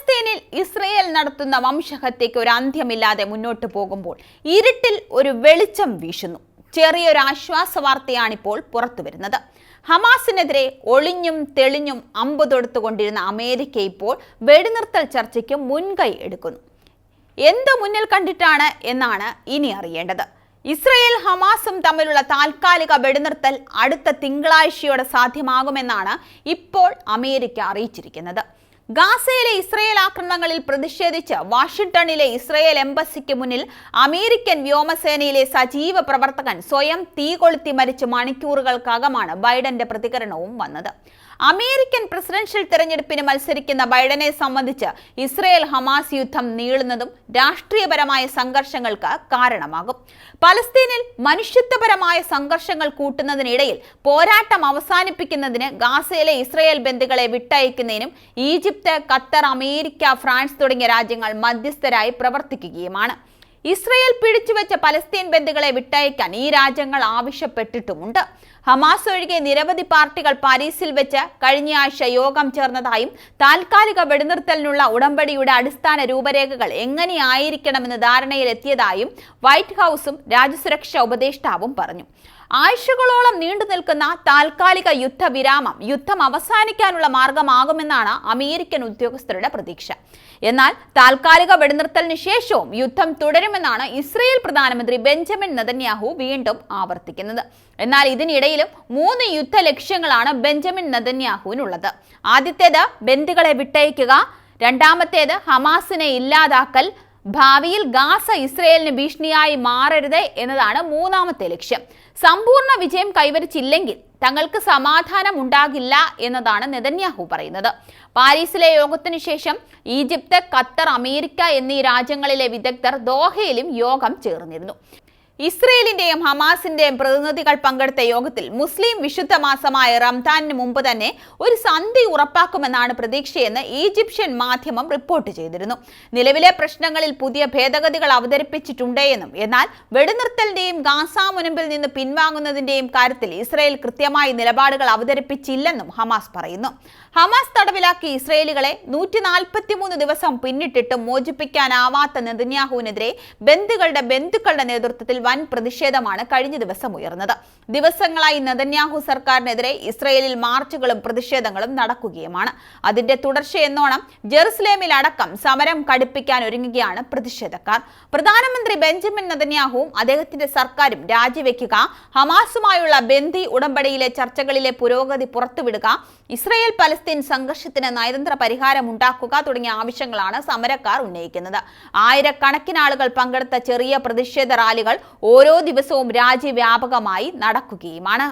പലസ്തീനിൽ Israel നടത്തുന്ന വംശഹത്യയ്ക്ക് ഒരു അന്ത്യമില്ലാതെ മുന്നോട്ട് പോകുമ്പോൾ ഇരുട്ടിൽ ഒരു വെളിച്ചം വീശുന്നു. ചെറിയൊരു ആശ്വാസ വാർത്തയാണിപ്പോൾ പുറത്തു വരുന്നത്. ഹമാസിനെതിരെ ഒളിഞ്ഞും തെളിഞ്ഞും അമ്പ് തൊടുത്തുകൊണ്ടിരുന്ന അമേരിക്ക ഇപ്പോൾ വെടിനിർത്തൽ ചർച്ചയ്ക്ക് മുൻകൈ എടുക്കുന്നു. എന്ത് മുന്നിൽ കണ്ടിട്ടാണ് എന്നാണ് ഇനി അറിയേണ്ടത്. ഇസ്രയേൽ ഹമാസും തമ്മിലുള്ള താൽക്കാലിക വെടിനിർത്തൽ അടുത്ത തിങ്കളാഴ്ചയോടെ സാധ്യമാകുമെന്നാണ് ഇപ്പോൾ അമേരിക്ക അറിയിച്ചിരിക്കുന്നത്. ഗാസയിലെ ഇസ്രയേൽ ആക്രമണങ്ങളിൽ പ്രതിഷേധിച്ച് വാഷിംഗ്ടണിലെ ഇസ്രയേൽ എംബസിക്ക് മുന്നിൽ അമേരിക്കൻ വ്യോമസേനയിലെ സജീവ പ്രവർത്തകൻ സ്വയം തീ കൊളുത്തി മരിച്ച് മണിക്കൂറുകൾക്കകമാണ് ബൈഡന്റെ പ്രതികരണവും വന്നത്. അമേരിക്കൻ പ്രസിഡൻഷ്യൽ തെരഞ്ഞെടുപ്പിന് മത്സരിക്കുന്ന ബൈഡനെ സംബന്ധിച്ച് ഇസ്രയേൽ ഹമാസ് യുദ്ധം നീളുന്നതും രാഷ്ട്രീയപരമായ സംഘർഷങ്ങൾക്ക് കാരണമാകും. പലസ്തീനിൽ മനുഷ്യത്വപരമായ സംഘർഷങ്ങൾ കൂട്ടുന്നതിനിടയിൽ പോരാട്ടം അവസാനിപ്പിക്കുന്നതിന് ഗാസയിലെ ഇസ്രയേൽ ബന്ധുക്കളെ വിട്ടയക്കുന്നതിനും ഈജിപ്ത് ഖത്തർ അമേരിക്ക ഫ്രാൻസ് തുടങ്ങിയ രാജ്യങ്ങൾ മധ്യസ്ഥരായി പ്രവർത്തിക്കുകയുമാണ്. ഇസ്രയേൽ പിടിച്ചുവെച്ച പലസ്തീൻ ബന്ധുക്കളെ വിട്ടയക്കാൻ ഈ രാജ്യങ്ങൾ ആവശ്യപ്പെട്ടിട്ടുമുണ്ട്. ഹമാസ് ഒഴികെ നിരവധി പാർട്ടികൾ പാരീസിൽ വെച്ച് കഴിഞ്ഞയാഴ്ച യോഗം ചേർന്നതായും താൽക്കാലിക വെടിനിർത്തലിനുള്ള ഉടമ്പടിയുടെ അടിസ്ഥാന രൂപരേഖകൾ എങ്ങനെയായിരിക്കണമെന്ന് ധാരണയിലെത്തിയതായും വൈറ്റ് ഹൌസും രാജ്യസുരക്ഷാ ഉപദേഷ്ടാവും പറഞ്ഞു. ആഴ്ചകളോളം നീണ്ടു നിൽക്കുന്ന താൽക്കാലിക യുദ്ധവിരാമം യുദ്ധം അവസാനിക്കാനുള്ള മാർഗമാകുമെന്നാണ് അമേരിക്കൻ ഉദ്യോഗസ്ഥരുടെ പ്രതീക്ഷ. എന്നാൽ താൽക്കാലിക വെടിനിർത്തലിന് ശേഷവും യുദ്ധം തുടരുമെന്നാണ് ഇസ്രയേൽ പ്രധാനമന്ത്രി ബെഞ്ചമിൻ നതന്യാഹു വീണ്ടും ആവർത്തിക്കുന്നത്. എന്നാൽ ഇതിനിടയിലും മൂന്ന് യുദ്ധ ലക്ഷ്യങ്ങളാണ് ബെഞ്ചമിൻ നതന്യാഹുവിനുള്ളത്. ആദ്യത്തേത് ബന്ദികളെ വിട്ടയക്കുക രണ്ടാമത്തേത് ഹമാസിനെ ഇല്ലാതാക്കൽ ഭാവിയിൽ ഗാസ ഇസ്രയേലിന് ഭീഷണിയായി മാറരുത് എന്നതാണ് മൂന്നാമത്തെ ലക്ഷ്യം. സമ്പൂർണ വിജയം കൈവരിച്ചില്ലെങ്കിൽ തങ്ങൾക്ക് സമാധാനം ഉണ്ടാകില്ല എന്നതാണ് നെതന്യാഹു പറയുന്നത്. പാരീസിലെ യോഗത്തിനു ശേഷം ഈജിപ്ത് ഖത്തർ അമേരിക്ക എന്നീ രാജ്യങ്ങളിലെ വിദഗ്ധർ ദോഹയിലും യോഗം ചേർന്നിരുന്നു. ഇസ്രയേലിന്റെയും ഹമാസിന്റെയും പ്രതിനിധികൾ പങ്കെടുത്ത യോഗത്തിൽ മുസ്ലിം വിശുദ്ധ മാസമായ റംദാനിന് മുമ്പ് തന്നെ ഒരു സന്ധി ഉറപ്പാക്കുമെന്നാണ് പ്രതീക്ഷയെന്ന് ഈജിപ്ഷ്യൻ മാധ്യമം റിപ്പോർട്ട് ചെയ്തിരുന്നു. നിലവിലെ പ്രശ്നങ്ങളിൽ പുതിയ ഭേദഗതികൾ അവതരിപ്പിച്ചിട്ടുണ്ട് എന്നും എന്നാൽ വെടിനിർത്തലിന്റെയും ഗാസാ മുനമ്പിൽ നിന്ന് പിൻവാങ്ങുന്നതിന്റെയും കാര്യത്തിൽ ഇസ്രയേൽ കൃത്യമായി നിലപാടുകൾ അവതരിപ്പിച്ചില്ലെന്നും ഹമാസ് പറയുന്നു. ഹമാസ് തടവിലാക്കി ഇസ്രയേലികളെ നൂറ്റി ദിവസം പിന്നിട്ടിട്ടും മോചിപ്പിക്കാനാവാത്ത നെതന്യാഹുവിനെതിരെ ബന്ധുക്കളുടെ ബന്ധുക്കളുടെ നേതൃത്വത്തിൽ വൻ പ്രതിഷേധമാണ് കഴിഞ്ഞ ദിവസം ഉയർന്നത്. ദിവസങ്ങളായി നദന്യാഹു സർക്കാരിനെതിരെ ഇസ്രയേലിൽ മാർച്ചുകളും പ്രതിഷേധങ്ങളും നടക്കുകയുമാണ്. അതിന്റെ തുടർച്ചയെന്നോണം ജെറുസലേമിൽ അടക്കം സമരം കടുപ്പിക്കാൻ ഒരുങ്ങുകയാണ് പ്രതിഷേധക്കാർ. പ്രധാനമന്ത്രി ബെഞ്ചമിൻ നെതന്യാഹുവും അദ്ദേഹത്തിന്റെ സർക്കാരും രാജിവെക്കുക ഹമാസുമായുള്ള ബന്ദി ഉടമ്പടിയിലെ ചർച്ചകളിലെ പുരോഗതി പുറത്തുവിടുക ഇസ്രയേൽ പലസ്തീൻ സംഘർഷത്തിന് നയതന്ത്ര പരിഹാരം ഉണ്ടാക്കുക തുടങ്ങിയ ആവശ്യങ്ങളാണ് സമരക്കാർ ഉന്നയിക്കുന്നത്. ആയിരക്കണക്കിന് ആളുകൾ പങ്കെടുത്ത ചെറിയ പ്രതിഷേധ റാലികൾ ഓരോ ദിവസവും രാജ്യവ്യാപകമായി നടക്കുകയുമാണ്.